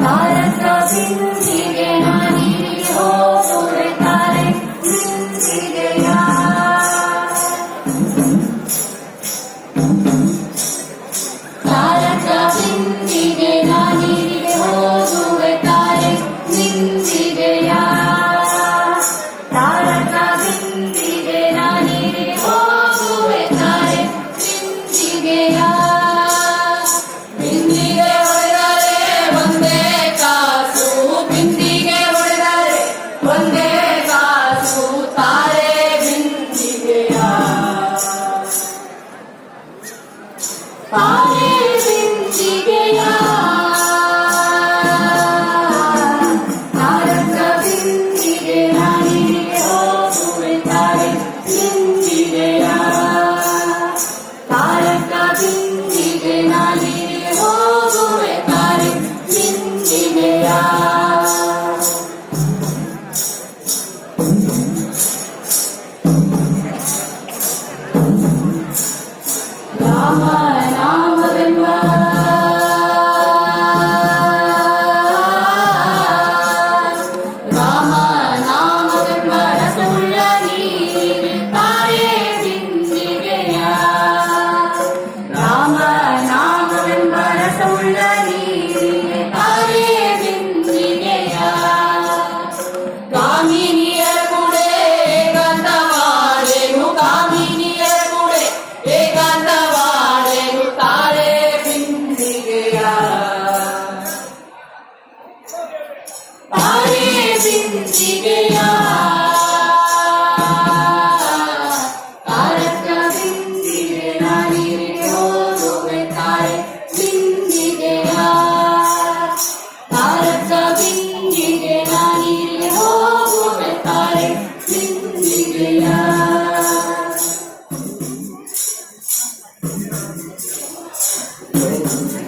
भारत का सिंधी के नानी हो सोरे तारे सिंधी गया 밤에 진지게야 나름과 진지게 하니 어둠의 달에 진지게야 나름과 진지게 하니 빙기게라. 我也能